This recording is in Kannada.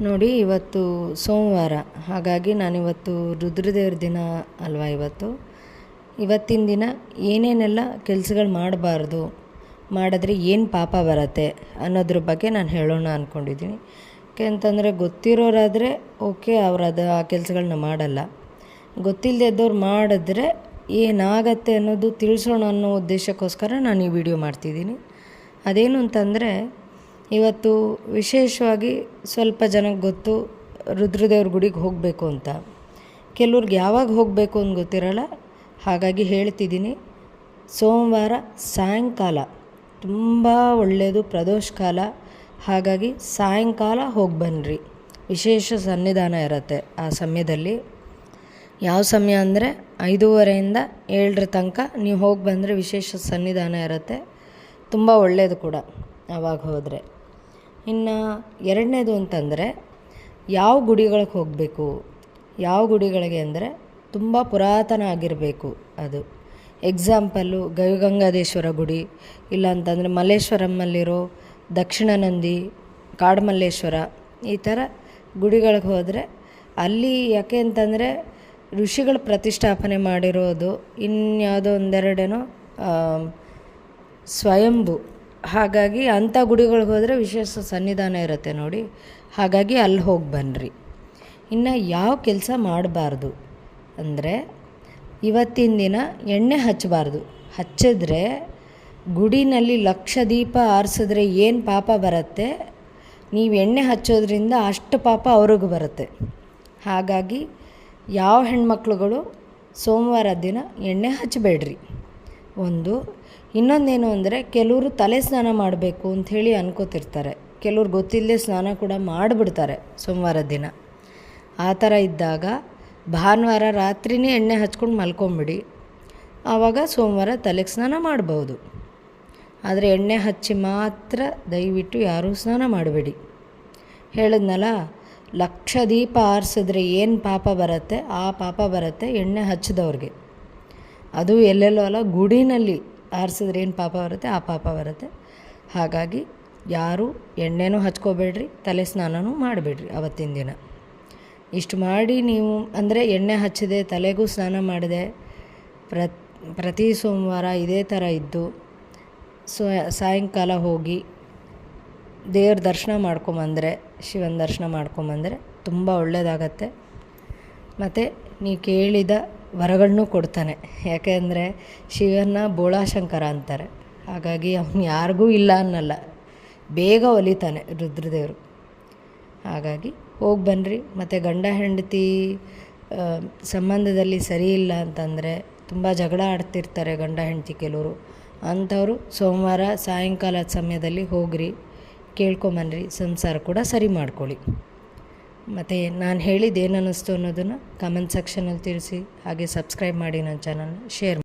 ನೋಡಿ, ಇವತ್ತು ಸೋಮವಾರ. ಹಾಗಾಗಿ ನಾನಿವತ್ತು ರುದ್ರದೇವ್ರ ದಿನ ಅಲ್ವಾ ಇವತ್ತು? ಇವತ್ತಿನ ದಿನ ಏನೇನೆಲ್ಲ ಕೆಲಸಗಳು ಮಾಡಬಾರ್ದು, ಮಾಡಿದ್ರೆ ಏನು ಪಾಪ ಬರುತ್ತೆ ಅನ್ನೋದ್ರ ಬಗ್ಗೆ ನಾನು ಹೇಳೋಣ ಅಂದ್ಕೊಂಡಿದ್ದೀನಿ ಯಾಕೆ ಅಂತಂದರೆ, ಗೊತ್ತಿರೋರಾದರೆ ಓಕೆ, ಅವ್ರು ಅದು ಆ ಕೆಲಸಗಳನ್ನ ಮಾಡಲ್ಲ. ಗೊತ್ತಿಲ್ಲದೇದ್ದವ್ರು ಮಾಡಿದ್ರೆ ಏನಾಗತ್ತೆ ಅನ್ನೋದು ತಿಳಿಸೋಣ ಅನ್ನೋ ಉದ್ದೇಶಕ್ಕೋಸ್ಕರ ನಾನು ಈ ವಿಡಿಯೋ ಮಾಡ್ತಿದ್ದೀನಿ. ಅದೇನು ಅಂತಂದರೆ ಇವತ್ತು ವಿಶೇಷವಾಗಿ ಸ್ವಲ್ಪ ಜನಕ್ಕೆ ಗೊತ್ತು, ರುದ್ರದೇವ್ರ ಗುಡಿಗೆ ಹೋಗಬೇಕು ಅಂತ. ಕೆಲವ್ರಿಗೆ ಯಾವಾಗ ಹೋಗಬೇಕು ಅಂತ ಗೊತ್ತಿರಲ್ಲ, ಹಾಗಾಗಿ ಹೇಳ್ತಿದ್ದೀನಿ. ಸೋಮವಾರ ಸಾಯಂಕಾಲ, ತುಂಬ ಒಳ್ಳೆಯದು, ಪ್ರದೋಷ ಕಾಲ. ಹಾಗಾಗಿ ಸಾಯಂಕಾಲ ಹೋಗಿ ಬನ್ನಿರಿ. ವಿಶೇಷ ಸನ್ನಿಧಾನ ಇರುತ್ತೆ ಆ ಸಮಯದಲ್ಲಿ. ಯಾವ ಸಮಯ ಅಂದರೆ ಐದೂವರೆಯಿಂದ ಏಳರ ತನಕ ನೀವು ಹೋಗಿ ಬಂದರೆ ವಿಶೇಷ ಸನ್ನಿಧಾನ ಇರುತ್ತೆ. ತುಂಬ ಒಳ್ಳೆಯದು ಕೂಡ ಯಾವಾಗ ಹೋದರೆ. ಇನ್ನು ಎರಡನೇದು ಅಂತಂದರೆ ಯಾವ ಗುಡಿಗಳಿಗೆ ಹೋಗಬೇಕು? ಯಾವ ಗುಡಿಗಳಿಗೆ ಅಂದರೆ ತುಂಬ ಪುರಾತನ ಆಗಿರಬೇಕು ಅದು. ಎಕ್ಸಾಂಪಲ್ಲು ಗವಿಗಂಗಾದೇಶ್ವರ ಗುಡಿ, ಇಲ್ಲ ಅಂತಂದರೆ ಮಲ್ಲೇಶ್ವರಮ್ಮಲ್ಲಿರೋ ದಕ್ಷಿಣ ನಂದಿ ಕಾಡುಮಲ್ಲೇಶ್ವರ, ಈ ಥರ ಗುಡಿಗಳಿಗೆ ಹೋದರೆ ಅಲ್ಲಿ ಯಾಕೆ ಅಂತಂದರೆ ಋಷಿಗಳು ಪ್ರತಿಷ್ಠಾಪನೆ ಮಾಡಿರೋದು ಇನ್ಯಾವುದೋ ಒಂದೆರಡೇನೋ ಸ್ವಯಂಭು. ಹಾಗಾಗಿ ಅಂಥ ಗುಡಿಗಳಿಗೆ ಹೋದರೆ ವಿಶೇಷ ಸನ್ನಿಧಾನ ಇರುತ್ತೆ ನೋಡಿ. ಹಾಗಾಗಿ ಅಲ್ಲಿ ಹೋಗಿ ಬನ್ನಿರಿ ಇನ್ನು ಯಾವ ಕೆಲಸ ಮಾಡಬಾರ್ದು ಅಂದರೆ ಇವತ್ತಿನ ದಿನ ಎಣ್ಣೆ ಹಚ್ಚಬಾರ್ದು ಹಚ್ಚಿದ್ರೆ ಗುಡಿನಲ್ಲಿ ಲಕ್ಷ ದೀಪ ಆರಿಸಿದ್ರೆ ಏನು ಪಾಪ ಬರುತ್ತೆ? ನೀವು ಎಣ್ಣೆ ಹಚ್ಚೋದ್ರಿಂದ ಅಷ್ಟು ಪಾಪ ಅವ್ರಿಗೂ ಬರುತ್ತೆ. ಹಾಗಾಗಿ ಯಾವ ಹೆಣ್ಮಕ್ಳುಗಳು ಸೋಮವಾರ ದಿನ ಎಣ್ಣೆ ಹಚ್ಚಬೇಡ್ರಿ ಒಂದು. ಇನ್ನೊಂದೇನು ಅಂದರೆ ಕೆಲವರು ತಲೆ ಸ್ನಾನ ಮಾಡಬೇಕು ಅಂಥೇಳಿ ಅನ್ಕೋತಿರ್ತಾರೆ. ಕೆಲವ್ರು ಗೊತ್ತಿಲ್ಲದೆ ಸ್ನಾನ ಕೂಡ ಮಾಡಿಬಿಡ್ತಾರೆ ಸೋಮವಾರ ದಿನ. ಆ ಥರ ಇದ್ದಾಗ ಭಾನುವಾರ ರಾತ್ರಿನೇ ಎಣ್ಣೆ ಹಚ್ಕೊಂಡು ಮಲ್ಕೊಂಬಿಡಿ. ಆವಾಗ ಸೋಮವಾರ ತಲೆಗೆ ಸ್ನಾನ ಮಾಡ್ಬೋದು. ಆದರೆ ಎಣ್ಣೆ ಹಚ್ಚಿ ಮಾತ್ರ ದಯವಿಟ್ಟು ಯಾರೂ ಸ್ನಾನ ಮಾಡಬೇಡಿ. ಹೇಳಿದ್ನಲ್ಲ ಲಕ್ಷ ದೀಪ ಆರಿಸಿದ್ರೆ ಏನು ಪಾಪ ಬರುತ್ತೆ? ಆ ಪಾಪ ಬರುತ್ತೆ ಎಣ್ಣೆ ಹಚ್ಚಿದವ್ರಿಗೆ. ಅದು ಎಲ್ಲೆಲ್ಲೋ ಅಲ್ಲ, ಗುಡಿನಲ್ಲಿ ಆರಿಸಿದ್ರೆ ಏನು ಪಾಪ ಬರುತ್ತೆ? ಆ ಪಾಪ ಬರುತ್ತೆ. ಹಾಗಾಗಿ ಯಾರೂ ಎಣ್ಣೆನೂ ಹಚ್ಕೋಬೇಡ್ರಿ, ತಲೆ ಸ್ನಾನನೂ ಮಾಡಬೇಡ್ರಿ ಅವತ್ತಿನ ದಿನ. ಇಷ್ಟು ಮಾಡಿ ನೀವು, ಅಂದರೆ ಎಣ್ಣೆ ಹಚ್ಚಿದೆ, ತಲೆಗೂ ಸ್ನಾನ ಮಾಡಿದೆ, ಪ್ರತ್, ಪ್ರತಿ ಸೋಮವಾರ ಇದೇ ಥರ ಇದ್ದು, ಸೊ, ಸಾಯಂಕಾಲ ಹೋಗಿ ದೇವ್ರ ದರ್ಶನ ಮಾಡ್ಕೊಂಬಂದರೆ, ಶಿವನ ದರ್ಶನ ಮಾಡ್ಕೊಂಬಂದರೆ ತುಂಬ ಒಳ್ಳೆಯದಾಗತ್ತೆ ಮತ್ತು ನೀವು ಕೇಳಿದ ವರಗಳನ್ನೂ ಕೊಡ್ತಾನೆ. ಯಾಕೆ ಅಂದರೆ ಶಿವನ ಬೋಳಾಶಂಕರ ಅಂತಾರೆ. ಹಾಗಾಗಿ ಅವನು ಯಾರಿಗೂ ಇಲ್ಲ ಅನ್ನಲ್ಲ. ಬೇಗ ಒಲಿತಾನೆ ರುದ್ರದೇವರು. ಹಾಗಾಗಿ ಹೋಗಿ ಬನ್ನಿರಿ ಮತ್ತು ಗಂಡ ಹೆಂಡತಿ ಸಂಬಂಧದಲ್ಲಿ ಸರಿ ಇಲ್ಲ ಅಂತಂದರೆ ತುಂಬ ಜಗಳ ಆಡ್ತಿರ್ತಾರೆ ಗಂಡ ಹೆಂಡತಿ ಕೆಲವರು. ಅಂಥವರು ಸೋಮವಾರ ಸಾಯಂಕಾಲದ ಸಮಯದಲ್ಲಿ ಹೋಗ್ರಿ ಕೇಳ್ಕೊಂಬನ್ನಿರಿ ಸಂಸಾರ ಕೂಡ ಸರಿ ಮಾಡ್ಕೊಳ್ಳಿ. ಮತ್ತು ನಾನು ಹೇಳಿದ್ದು ಏನು ಅನ್ನಿಸ್ತು ಅನ್ನೋದನ್ನು ಕಮೆಂಟ್ ಸೆಕ್ಷನಲ್ಲಿ ತಿಳಿಸಿ, ಹಾಗೆ ಸಬ್ಸ್ಕ್ರೈಬ್ ಮಾಡಿ ನನ್ನ ಚಾನಲ್ನ ಶೇರ್